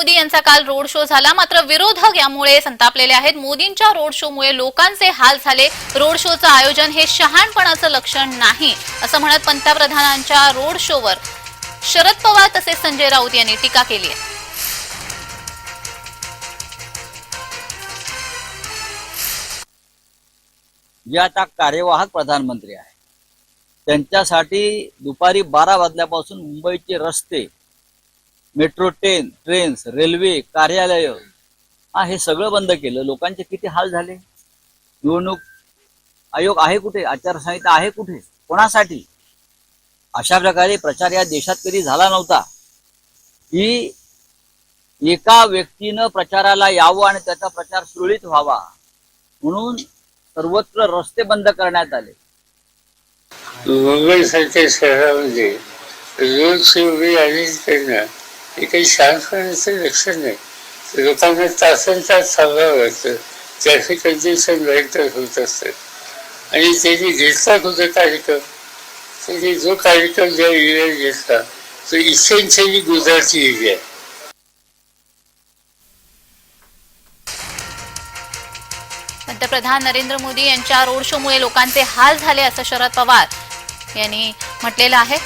मोदी यांचा काल road show झाला. मात्र विरोधक यामुळे संतापलेले आहेत. मोदींच्या रोड शोमुळे लोकांचे हाल झाले. रोड शोचं आयोजन हे शहाणपणाचं लक्षण नाही असं म्हणत पंतप्रधानांच्या रोड शोवर शरद पवार तसेच संजय राऊत यांनी टीका केली आहे. जे आता कार्यवाहक प्रधानमंत्री आहे त्यांच्यासाठी दुपारी बारा वाजल्यापासून मुंबईचे रस्ते मेट्रो ट्रेन ट्रेन्स रेल्वे कार्यालय हा हे सगळं बंद केलं. लोकांचे किती हाल झाले? निवडणूक आयोग आहे कुठे? आचारसंहिता आहे कुठे? कोणासाठी? अशा प्रकारे प्रचार या देशात कधी झाला नव्हता. की एका व्यक्तीनं प्रचाराला यावं आणि त्याचा प्रचार सुरळीत व्हावा म्हणून सर्वत्र रस्ते बंद करण्यात आले. मुंबईसारख्या शहरामध्ये रोज सुरू त्यांना हे काही शांतपणाचं लक्षण नाही लोकांना तासन तास थांबावं लागतं ट्रॅफिक कंजेशन भयंकर होत असतं आणि त्यांनी घेतला कुठे कार्यक्रम त्यांनी जो कार्यक्रम ज्या एरियात घेतला तो इसेन्शियली गुजरातची एरिया आहे पंतप्रधान नरेंद्र मोदी यांच्या रोड शोमुळे लोकांचे हाल झाले असं शरद पवार यांनी म्हटलेलं आहे.